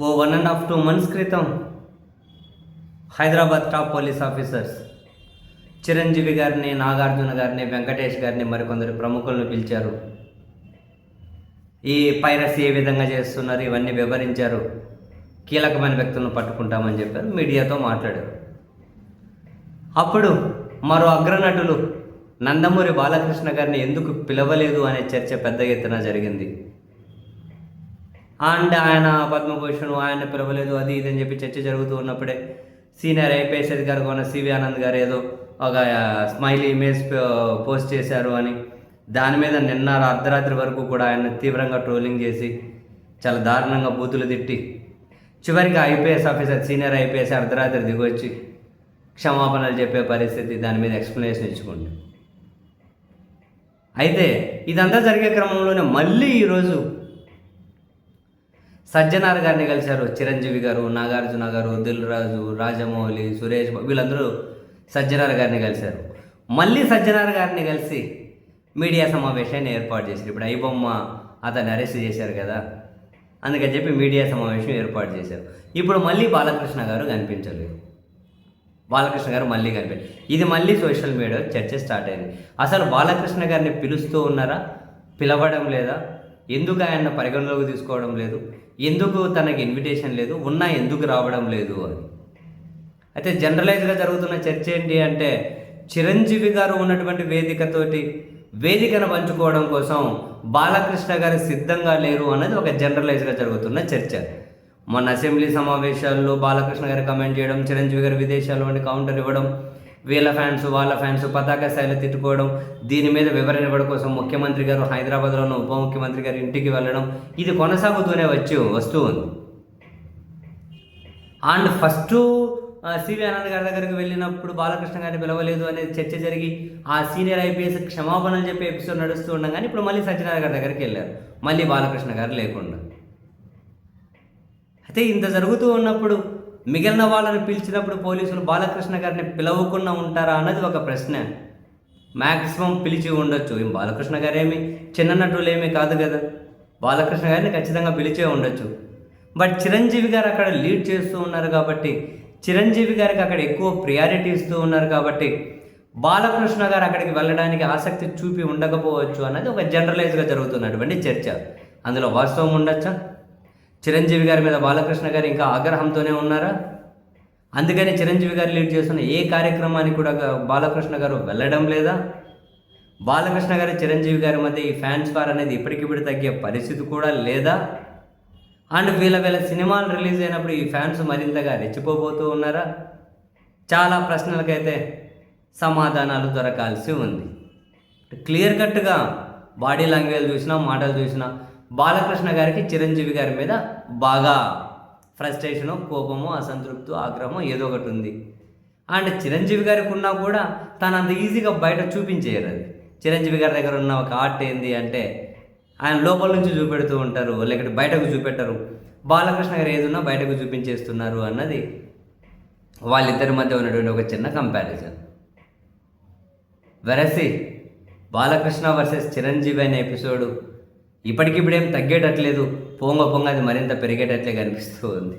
Oh one and half two months క్రితం Hyderabad top police officers Chiranjeevi గారిని నాగార్జున గారిని వెంకటేష్ గారిని మరికొందరు ప్రముఖులను పిలిచారు. ఈ పైరసీ ఏ విధంగా చేస్తున్నారు ఇవన్నీ వివరించారు. కీలకమైన వ్యక్తులను పట్టుకుంటామని చెప్పారు మీడియాతో మాట్లాడారు. అప్పుడు మరో అగ్రనటులు నందమూరి బాలకృష్ణ గారిని ఎందుకు పిలవలేదు అనే చర్చ పెద్ద ఎత్తున జరిగింది. అండ్ ఆయన పద్మభూషణ్ ఆయన పిలవలేదు అది ఇది అని చెప్పి చర్చ జరుగుతూ ఉన్నప్పుడే సీనియర్ ఐపీఎస్ అధికారి కొన్న సివి ఆనంద్ గారు ఏదో ఒక స్మైలీ ఇమేజ్ పోస్ట్ చేశారు అని. దాని మీద నిన్న అర్ధరాత్రి వరకు కూడా ఆయన తీవ్రంగా ట్రోలింగ్ చేసి చాలా దారుణంగా బూతులు తిట్టి చివరికి ఐపీఎస్ ఆఫీసర్ సీనియర్ ఐపీఎస్ అర్ధరాత్రి దిగొచ్చి క్షమాపణలు చెప్పే పరిస్థితి దాని మీద ఎక్స్ప్లెనేషన్ ఇచ్చుకోండి అయితే ఇదంతా జరిగే క్రమంలోనే మళ్ళీ ఈరోజు సజ్జనార్ గారిని కలిశారు. చిరంజీవి గారు నాగార్జున గారు దిల్ రాజు రాజమౌళి సురేష్ వీళ్ళందరూ సజ్జనార్ గారిని కలిశారు. మళ్ళీ సజ్జనార్ గారిని కలిసి మీడియా సమావేశాన్ని ఏర్పాటు చేశారు. ఇప్పుడు ఐబొమ్మ అతన్ని అరెస్ట్ చేశారు కదా అందుకని చెప్పి మీడియా సమావేశం ఏర్పాటు చేశారు. ఇప్పుడు మళ్ళీ బాలకృష్ణ గారు కనిపించలేదు. బాలకృష్ణ గారు మళ్ళీ కనిపించారు ఇది మళ్ళీ సోషల్ మీడియా చర్చ స్టార్ట్ అయింది. అసలు బాలకృష్ణ గారిని పిలుస్తూ ఉన్నారా? పిలవడం లేదా? ఎందుకు ఆయన పరిగణలోకి తీసుకోవడం లేదు? ఎందుకు తనకి ఇన్విటేషన్ లేదు? ఉన్నా ఎందుకు రావడం లేదు అని. అయితే జనరలైజ్గా జరుగుతున్న చర్చ ఏంటి అంటే చిరంజీవి గారు ఉన్నటువంటి వేదికతోటి వేదికను పంచుకోవడం కోసం బాలకృష్ణ గారు సిద్ధంగా లేరు అన్నది ఒక జనరలైజ్గా జరుగుతున్న చర్చ. మొన్న అసెంబ్లీ సమావేశాల్లో బాలకృష్ణ గారు కమెంట్ చేయడం చిరంజీవి గారు విదేశాల్లో కౌంటర్ ఇవ్వడం వీళ్ళ ఫ్యాన్స్ వాళ్ళ ఫ్యాన్స్ పతాక స్థాయిలో తిట్టుకోవడం దీని మీద వివరణ ఇవ్వడం కోసం ముఖ్యమంత్రి గారు హైదరాబాద్లో ఉన్న ఉప ముఖ్యమంత్రి గారి ఇంటికి వెళ్ళడం ఇది కొనసాగుతూనే వచ్చి వస్తూ ఉంది. అండ్ ఫస్ట్ సివి ఆనంద్ గారి దగ్గరికి వెళ్ళినప్పుడు బాలకృష్ణ గారిని పిలవలేదు అనే చర్చ జరిగి ఆ సీనియర్ ఐపీఎస్ క్షమాపణలు చెప్పే ఎపిసోడ్ నడుస్తూ ఉండగానే ఇప్పుడు మళ్ళీ సత్యనారాయణ గారి దగ్గరికి వెళ్ళారు. మళ్ళీ బాలకృష్ణ గారు లేకుండా. అయితే ఇంత జరుగుతూ ఉన్నప్పుడు మిగిలిన వాళ్ళని పిలిచినప్పుడు పోలీసులు బాలకృష్ణ గారిని పిలవకుండా ఉంటారా అన్నది ఒక ప్రశ్న. మ్యాక్సిమం పిలిచి ఉండొచ్చు. ఏం బాలకృష్ణ గారేమి? చిన్న నటులు ఏమీ కాదు కదా. బాలకృష్ణ గారిని ఖచ్చితంగా పిలిచే ఉండొచ్చు. బట్ చిరంజీవి గారు అక్కడ లీడ్ చేస్తూ ఉన్నారు కాబట్టి చిరంజీవి గారికి అక్కడ ఎక్కువ ప్రియారిటీ ఇస్తూ ఉన్నారు కాబట్టి బాలకృష్ణ గారు అక్కడికి వెళ్ళడానికి ఆసక్తి చూపి ఉండకపోవచ్చు అన్నది ఒక జనరలైజ్గా జరుగుతున్నటువంటి చర్చ. అందులో వాస్తవం ఉండొచ్చా? చిరంజీవి గారి మీద బాలకృష్ణ గారు ఇంకా ఆగ్రహంతోనే ఉన్నారా? అందుకని చిరంజీవి గారు లీడ్ చేస్తున్న ఏ కార్యక్రమానికి కూడా బాలకృష్ణ గారు వెళ్ళడం లేదా? బాలకృష్ణ గారు చిరంజీవి గారి మధ్య ఈ ఫ్యాన్స్ వార్ అనేది ఇప్పటికిప్పుడు తగ్గే పరిస్థితి కూడా లేదా? అండ్ వీళ్ళ వీళ్ళ సినిమాలు రిలీజ్ అయినప్పుడు ఈ ఫ్యాన్స్ మరింతగా రెచ్చిపోబోతూ ఉన్నారా? చాలా ప్రశ్నలకైతే సమాధానాలు దొరకాల్సి ఉంది. క్లియర్ కట్గా బాడీ లాంగ్వేజ్ చూసినా మాటలు చూసినా బాలకృష్ణ గారికి చిరంజీవి గారి మీద బాగా ఫ్రస్ట్రేషను కోపము అసంతృప్తి ఆగ్రహం ఏదో ఒకటి ఉంది. అండ్ చిరంజీవి గారికి ఉన్నా కూడా తను అంత ఈజీగా బయట చూపించేయరు అది. చిరంజీవి గారి దగ్గర ఉన్న ఒక ఆర్ట్ ఏంది అంటే ఆయన లోపల నుంచి చూపెడుతూ ఉంటారు లేకపోతే బయటకు చూపెట్టరు. బాలకృష్ణ గారు ఏదున్నా బయటకు చూపించేస్తున్నారు అన్నది వాళ్ళిద్దరి మధ్య ఉన్నటువంటి ఒక చిన్న కంపారిజన్ వెరసి బాలకృష్ణ వర్సెస్ చిరంజీవి అనే ఎపిసోడు ఇప్పటికిప్పుడేం తగ్గేటట్లేదు. పొంగ పొంగ అది మరింత పెరిగేటట్లే కనిపిస్తూ ఉంది.